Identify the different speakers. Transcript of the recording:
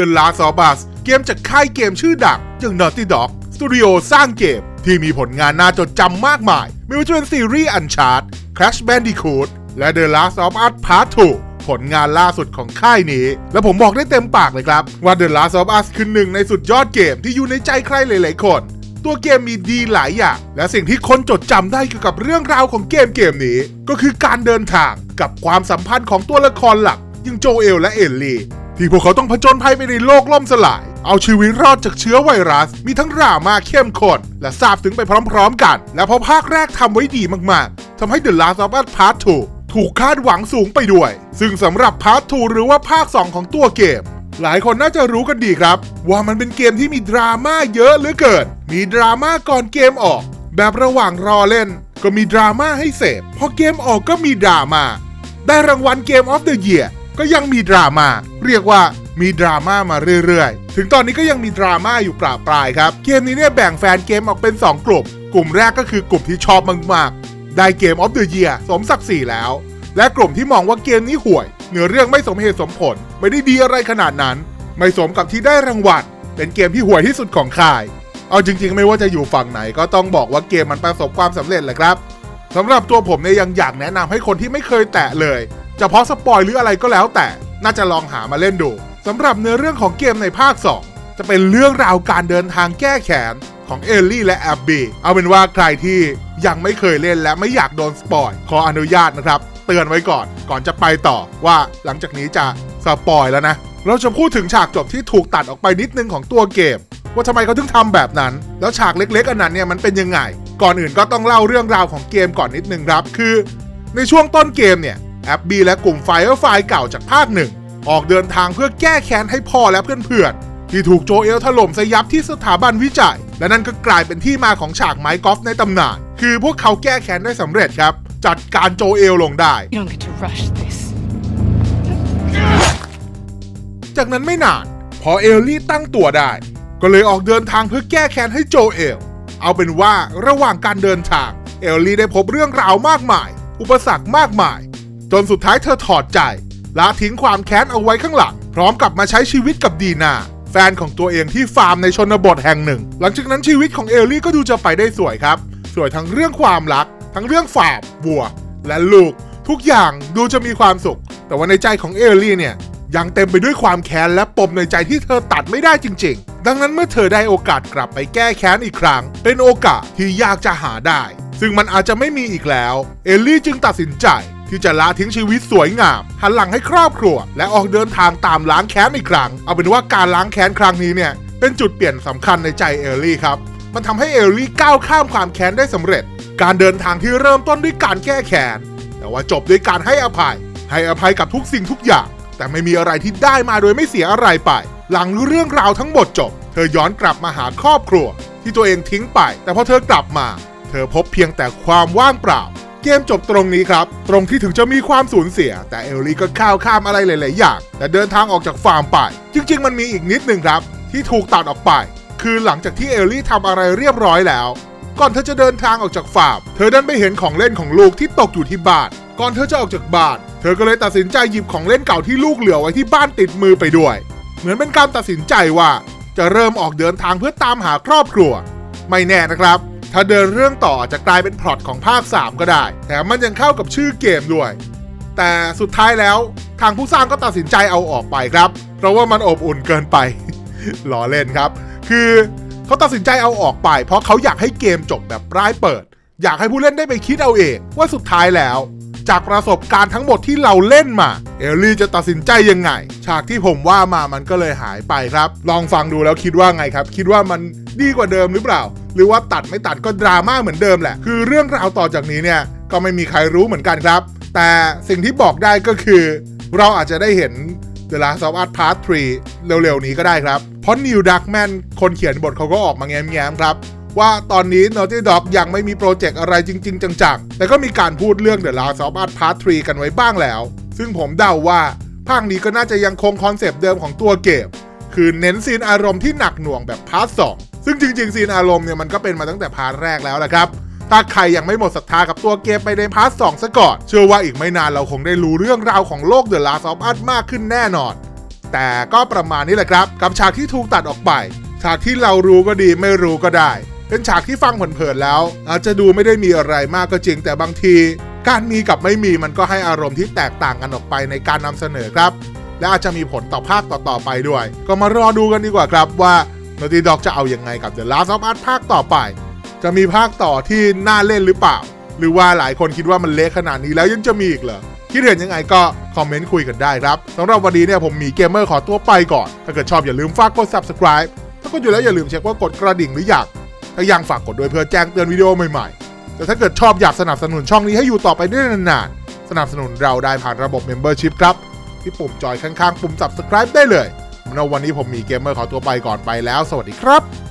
Speaker 1: The Last of Us เกมจากค่ายเกมชื่อดังอย่าง Naughty Dog สตูดิโอสร้างเกม ที่มีผลงานน่าจดจำมากมาย ไม่ว่าจะเป็นซีรีส์ Uncharted Crash Bandicoot และ The Last of Us Part 2 ผลงานล่าสุดของค่ายนี้ และผมบอกได้เต็มปากเลยครับ ว่า The Last of Us คือหนึ่งในสุดยอดเกมที่อยู่ในใจใครหลายๆคนตัวเกมมีดีหลายอย่าง และสิ่งที่คนจดจำได้เกี่ยวกับเรื่องราวของเกมเกมนี้ ก็คือการเดินทางกับความสัมพันธ์ของตัวละครหลักอยังโจเอลและเอลลี่ ที่พวกเขาต้องผจญภัยไปในโลกล่มสลาย เอาชีวิตรอดจากเชื้อไวรัส มีทั้งดราม่าเข้มข้นและซาบถึงไปพร้อมๆกัน และพอภาคแรกทำไว้ดีมากๆทำให้ The Last of Us Part 2ถูกคาดหวังสูงไปด้วย ซึ่งสำหรับ Part 2 หรือว่าภาค 2 ของตัวเกม หลายคนน่าจะรู้กันดีครับ ว่ามันเป็นเกมที่มีดราม่าเยอะเหลือเกิน มีดราม่าก่อนเกมออก แบบระหว่างรอเล่น ก็มีดราม่าให้เสพพอเกมออกก็มีดราม่าได้รางวัลเกมออฟเดอะเยียร์ ก็ยังมีดราม่าเรียกว่ามีดราม่ามาเรื่อยๆ ถึงตอนนี้ก็ยังมีดราม่าอยู่ปราปรายครับ เกมนี้เนี่ยแบ่งแฟนเกมออกเป็น 2 กลุ่ม กลุ่มแรกก็คือกลุ่มที่ชอบมากๆ ได้เกมออฟเดอะเยียร์สมศักดิ์ศรีแล้ว และกลุ่มที่มองว่าเกมนี้ห่วย เนื้อเรื่องไม่สมเหตุสมผล ไม่ได้ดีอะไรขนาดนั้น ไม่สมกับที่ได้รางวัล เป็นเกมที่ห่วยที่สุดของค่าย เอาจริง ๆ ไม่ว่าจะอยู่ฝั่งไหนก็ต้องบอกว่าเกมมันประสบความสำเร็จแหละครับสำหรับตัวผมเนี่ยยังอยากแนะนำให้คนที่ไม่เคยแตะเลย จะเพราะสปอยหรืออะไรก็แล้วแต่ น่าจะลองหามาเล่นดูสำหรับเนื้อเรื่องของเกมในภาค 2 จะเป็นเรื่องราวการเดินทางแก้แค้นของเอลลี่และแอบบี้เอาเป็นว่าใครที่ยังไม่เคยเล่นและไม่อยากโดนสปอยขออนุญาตนะครับ เตือนไว้ก่อนก่อนจะไปต่อว่าหลังจากนี้จะสปอยแล้วนะ เราจะพูดถึงฉากจบที่ถูกตัดออกไปนิดนึงของตัวเกม ว่าทำไมเขาถึงทำแบบนั้น แล้วฉากเล็ก ๆ อันนั้นเนี่ยมันเป็นยังไง ก่อนอื่นก็ต้องเล่าเรื่องราวของเกมก่อนนิดนึงครับ คือ ในช่วงต้นเกมเนี่ย แอบบีและกลุ่มไฟเออร์ไฟเก่าจากภาคหนึ่งออกเดินทางเพื่อแก้แค้นให้พ่อและเพื่อนๆที่ถูกโจเอลถล่มสยับที่สถาบันวิจัย และนั่นก็กลายเป็นที่มาของฉากไม้กอล์ฟในตำนาน คือพวกเขาแก้แค้นได้สำเร็จครับ จัดการโจเอลลงได้
Speaker 2: You don't get to rush this.
Speaker 1: จากนั้นไม่นาน พอเอลลี่ตั้งตัวได้ ก็เลยออกเดินทางเพื่อแก้แค้นให้โจเอล เอาเป็นว่าระหว่างการเดินทาง เอลลี่ได้พบเรื่องราวมากมาย อุปสรรคมากมาย จนสุดท้ายเธอถอดใจละทิ้งความแค้นเอาไว้ข้างหลัง พร้อมกับมาใช้ชีวิตกับดีนาแฟนของตัวเองที่ฟาร์มในชนบทแห่งหนึ่ง หลังจากนั้นชีวิตของเอลลี่ก็ดูจะไปได้สวยครับ สวยทั้งเรื่องความรัก ทั้งเรื่องฟาร์มวัว และลูก ทุกอย่างดูจะมีความสุข แต่ว่าในใจของเอลลี่เนี่ยยังเต็มไปด้วยความแค้นและปมในใจที่เธอตัดไม่ได้จริง ๆ ดังนั้นเมื่อเธอได้โอกาสกลับไปแก้แค้นอีกครั้ง เป็นโอกาสที่ยากจะหาได้ ซึ่งมันอาจจะไม่มีอีกแล้ว เอลลี่จึงตัดสินใจ ที่จะละทิ้งชีวิตสวยงาม หันหลังให้ครอบครัว และออกเดินทางตามล้างแค้นอีกครั้ง เอาเป็นว่าการล้างแค้นครั้งนี้เนี่ยเป็นจุดเปลี่ยนสำคัญในใจเอลลี่ครับ มันทำให้เอลลี่ก้าวข้ามความแค้นได้สำเร็จ การเดินทางที่เริ่มต้นด้วยการแก้แค้นแต่ว่าจบด้วยการให้อภัย ให้อภัยกับทุกสิ่งทุกอย่าง แต่ไม่มีอะไรที่ได้มาโดยไม่เสียอะไรไป หลังเรื่องราวทั้งหมดจบ เธอย้อนกลับมาหาครอบครัว ที่ตัวเองทิ้งไป แต่พอเธอกลับมา เธอพบเพียงแต่ความว่างเปล่า เกมจบตรงนี้ครับ ตรงที่ถึงจะมีความสูญเสีย แต่เอลลี่ก็ข้าวข้ามอะไรหลาย ๆ อย่าง แต่เดินทางออกจากฟาร์มไป จริง ๆ มันมีอีกนิดหนึ่งครับ ที่ถูกตัดออกไป คือหลังจากที่เอลลี่ทำอะไรเรียบร้อยแล้ว ก่อนเธอจะเดินทางออกจากฟาร์ม เธอดันไปเห็นของเล่นของลูกที่ตกอยู่ที่บ้าน ก่อนเธอจะออกจากบ้าน เธอก็เลยตัดสินใจหยิบของเล่นเก่าที่ลูกเหลือไว้ที่บ้านติดมือไปด้วย เหมือนเป็นการตัดสินใจว่า จะเริ่มออกเดินทางเพื่อตามหาครอบครัว ไม่แน่นะครับ ถ้าเดินเรื่องต่ออาจจะกลายเป็นพล็อตของภาค 3 ก็ได้ แถมมันยังเข้ากับชื่อเกมด้วย แต่สุดท้ายแล้วทางผู้สร้างก็ตัดสินใจเอาออกไปครับ เพราะว่ามันอบอุ่นเกินไป ล้อเล่นครับ คือเขาตัดสินใจเอาออกไป เพราะเขาอยากให้เกมจบแบบปลายเปิด อยากให้ผู้เล่นได้ไปคิดเอาเองว่าสุดท้ายแล้ว จากประสบการณ์ทั้งหมดที่เราเล่นมา เอลลี่จะตัดสินใจยังไง ฉากที่ผมว่ามามันก็เลยหายไปครับ ลองฟังดูแล้วคิดว่าไงครับ คิดว่ามันดีกว่าเดิมหรือเปล่า หรือว่าตัดไม่ตัดก็ดราม่าเหมือนเดิมแหละ คือเรื่องราวต่อจากนี้เนี่ยก็ไม่มีใครรู้เหมือนกันครับ แต่สิ่งที่บอกได้ก็คือ เราอาจจะได้เห็น The Last of Us Part 3 เร็วๆ นี้ก็ได้ครับ เพราะ Neil Druckmann คนเขียนบทเขาก็ออกมาแง้มๆครับ ว่าตอนนี้ Naughty Dog ยังไม่มีโปรเจกต์อะไรจริง ๆ จังๆ แต่ก็มีการพูดเรื่อง The Last of Us Part 3 กันไว้บ้างแล้ว ซึ่งผมเดาว่าภาคนี้ก็น่าจะยังคงคอนเซปต์เดิมของตัวเกม คือเน้นซีนอารมณ์ที่หนักหน่วงแบบพาร์ทสอง ซึ่งจริง ๆ ซีนอารมณ์เนี่ยมันก็เป็นมาตั้งแต่พาร์ทแรกแล้วแหละครับถ้าใครยังไม่หมดศรัทธากับตัวเกมไปในพาร์ทสองซะก่อน เชื่อว่าอีกไม่นานเราคงได้รู้เรื่องราวของโลก The Last of Us มากขึ้นแน่นอน แต่ก็ประมาณนี้แหละครับ กับฉากที่ถูกตัดออกไป ฉากที่เรารู้ก็ดีไม่รู้ก็ได้ เป็นฉากที่ฟังเผินๆแล้ว อาจจะดูไม่ได้มีอะไรมากก็จริงแต่บางที การมีกับไม่มีมันก็ให้อารมณ์ที่แตกต่างกันออกไปในการนำเสนอครับ และอาจจะมีผลต่อภาคต่อๆไปด้วย ก็มารอดูกันดีกว่าครับว่า Naughty Dog จะเอายังไงกับ The Last of Us ภาคต่อไป จะมีภาคต่อที่น่าเล่นหรือเปล่า หรือว่าหลายคนคิดว่ามันเละขนาดนี้แล้วยังจะมีอีกเหรอคิดเห็นยังไงก็คอมเมนต์คุยกันได้ครับสำหรับวันนี้เนี่ยผมมีเกมเมอร์ขอตัวไปก่อน ถ้าเกิดชอบอย่าลืมฝากกด subscribe ถ้ากดอยู่แล้วอย่าลืมเช็คว่ากดกระดิ่งหรือยังถ้ายังฝากกดด้วยเพื่อแจ้งเตือนวิดีโอใหม่ๆ แต่ถ้าเกิดชอบอยากสนับสนุนช่องนี้ให้อยู่ต่อไปได้นานๆ สนับสนุนเราได้ผ่านระบบ Membership ครับ ที่ปุ่มจอยข้างๆ ปุ่ม subscribe ได้เลย สำหรับวันนี้ผมมีเกมเมอร์ขอตัวไปก่อนไปแล้ว สวัสดีครับ